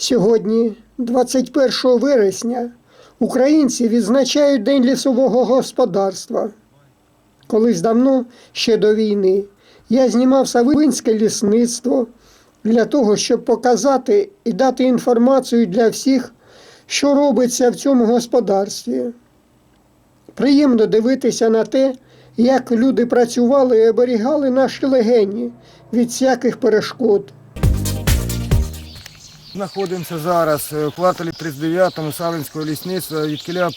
Сьогодні, 21 вересня, українці відзначають День лісового господарства. Колись давно, ще до війни, я знімав Савинське лісництво для того, щоб показати і дати інформацію для всіх, що робиться в цьому господарстві. Приємно дивитися на те, як люди працювали і оберігали наші легені від всяких перешкод. Знаходимося зараз е, в кварталі 39-му Савинського лісництва, від кіля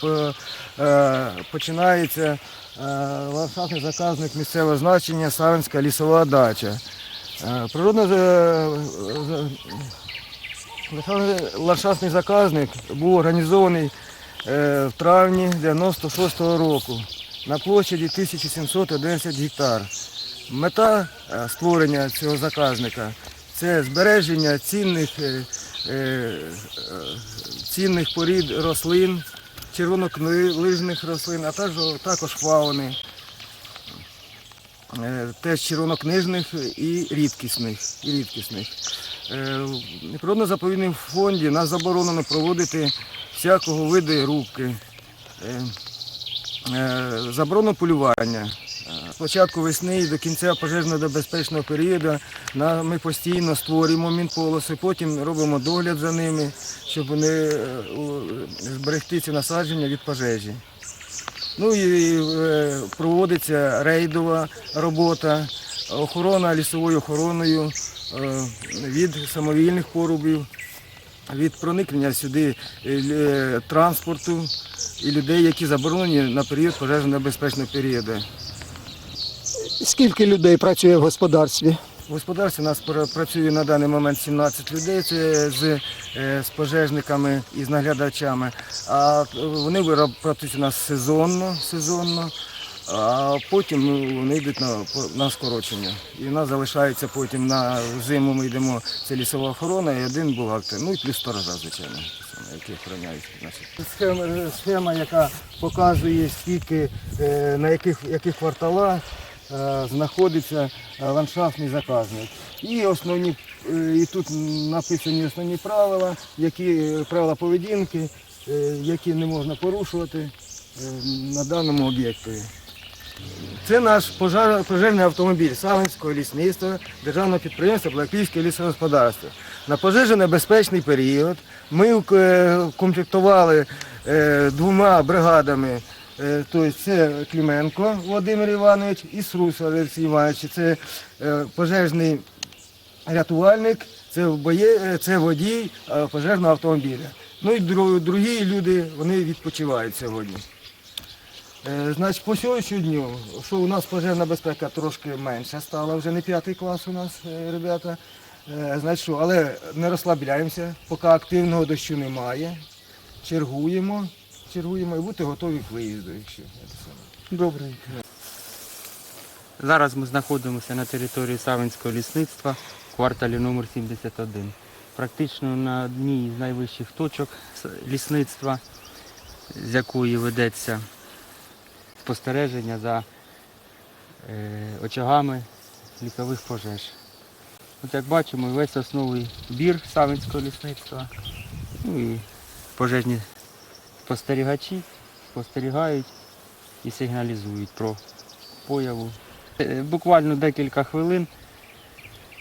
починається е, ландшафтний заказник місцевого значення Савинська лісова дача. Е, Природно е, е, ландшафтний заказник був організований е, в травні 96-го року на площаді 1711 гектар. Мета е, створення цього заказника це збереження цінних, е, е, е, цінних порід рослин, червонокнижних рослин, а також, також фауни, е, теж червонокнижних і рідкісних. І рідкісних. Е, В природно-заповідному фонді нас заборонено проводити всякого виду рубки. Е, Е, Заборону полювання. З початку весни і до кінця пожежно-безпечного періоду ми постійно створюємо мінполоси, потім робимо догляд за ними, щоб вони е, зберегти ці насадження від пожежі. Ну і е, проводиться рейдова робота, охорона лісовою охороною е, від самовільних порубів, від проникнення сюди транспорту і людей, які заборонені на період пожежно-небезпечного періоду. Скільки людей працює в господарстві? В господарстві у нас працює на даний момент 17 людей, це з, е, з пожежниками і з наглядачами. А е, вони працюють у нас сезонно, сезонно, а потім ну, вони йдуть на, на скорочення. І в нас залишається потім на зиму ми йдемо, це лісова охорона і один бухгалтер, ну і плюс сторожа, звичайно, які охороняють. Схема, схема, яка показує, скільки, е, на яких, яких кварталах знаходиться е, ландшафтний заказник. І основні, е, і тут написані основні правила, які е, правила поведінки, е, які не можна порушувати е, на даному об'єктові. Це наш пожар, пожежний автомобіль Савинського лісництва державного підприємства Блаківське лісогосподарство. На пожежонебезпечний період ми е, комплектували е, двома бригадами. Тобто це Клименко Володимир Іванович і Срус Олексій Іванович. Це е, пожежний рятувальник, це, боє, е, це водій пожежного автомобіля. Ну і другі люди вони відпочивають сьогодні. Значить, по сьогоднішньому дню, що у нас пожежна безпека трошки менша стала, вже не п'ятий клас у нас, ребята. Значить, що, але не розслабляємося, поки активного дощу немає. Чергуємо, чергуємо і бути готові к виїзду, якщо це. Добре. Зараз ми знаходимося на території Савинського лісництва в кварталі номер 71. Практично на одній з найвищих точок лісництва, з якої ведеться спостереження за е, очагами лісових пожеж. От як бачимо, весь основний бір Савинського лісництва. Ну і пожежні спостерігачі спостерігають і сигналізують про появу Е, Буквально декілька хвилин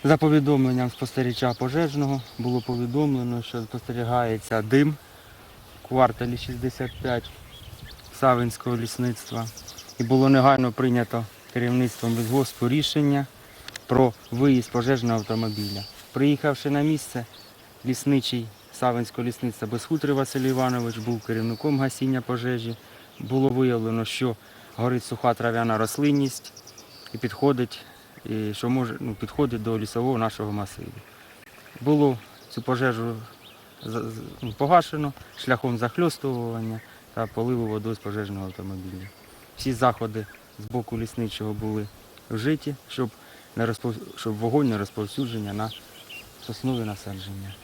за повідомленням спостерігача пожежного було повідомлено, що спостерігається дим в кварталі 65 Савинського лісництва. І було негайно прийнято керівництвом безгоспу рішення про виїзд пожежного автомобіля. Приїхавши на місце, лісничий Савинського лісництва Безхутрий Василь Іванович був керівником гасіння пожежі. Було виявлено, що горить суха трав'яна рослинність і підходить, і що може, ну, підходить до лісового нашого масиву. Було цю пожежу ну, погашено шляхом захльостування та поливу водою з пожежного автомобіля. Всі заходи з боку лісничого були вжиті, щоб, не розпов... щоб вогонь не розповсюдження на соснові насадження.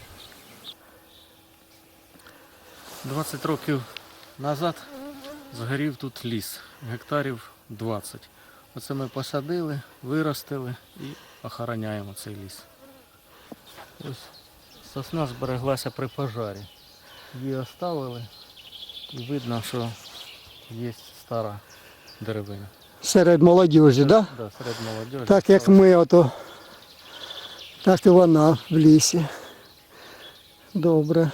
20 років назад згорів тут ліс, гектарів 20. Оце ми посадили, виростили і охороняємо цей ліс. Ось Сосна збереглася при пожарі. Її оставили і видно, що є стара деревина. Серед молодіжі, так? Да? Да, серед молодежі. Так як ми ото, так і вона в лісі. Добре.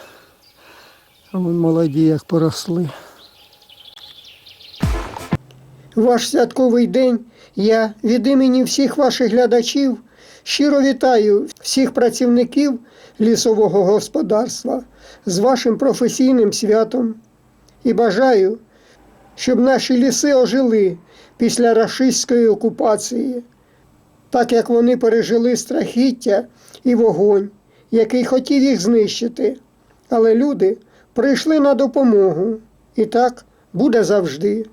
А вон молоді як поросли. Ваш святковий день я від імені всіх ваших глядачів щиро вітаю всіх працівників лісового господарства з вашим професійним святом і бажаю, щоб наші ліси ожили після рашистської окупації так як вони пережили страхіття і вогонь, який хотів їх знищити. Але люди прийшли на допомогу, і так буде завжди.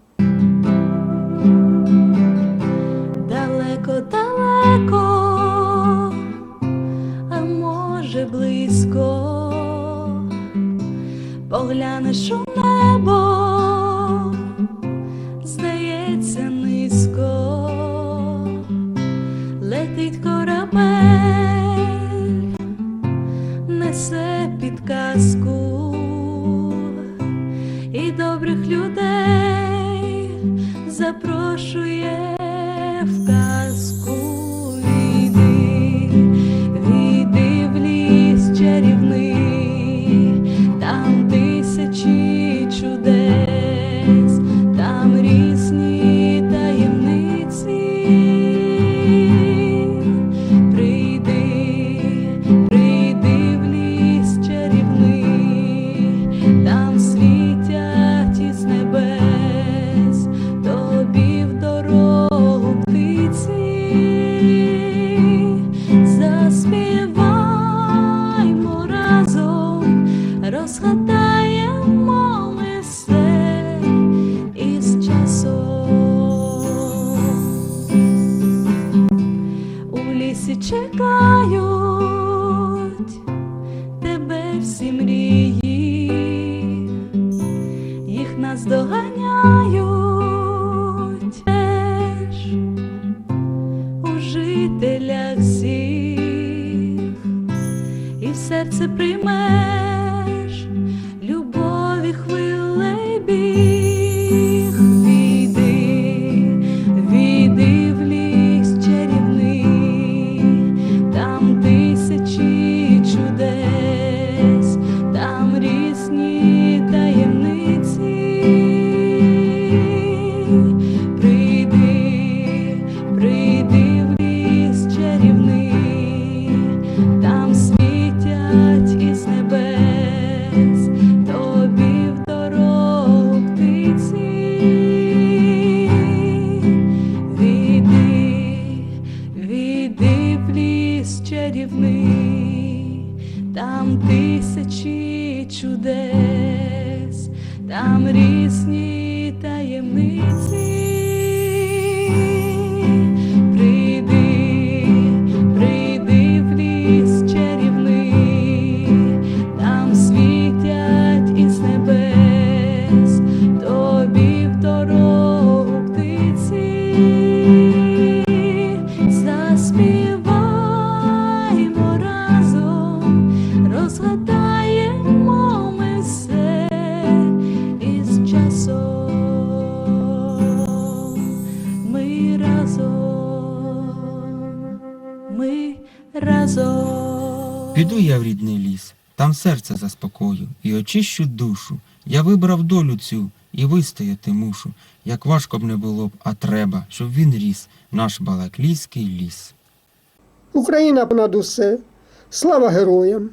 Далеко, далеко, а може близько, поглянеш у запрошує в Піду я в рідний ліс, там серце заспокою і очищу душу. Я вибрав долю цю і вистояти мушу. Як важко б не було б, а треба, щоб він ріс, наш балаклійський ліс. Україна понад усе. Слава героям!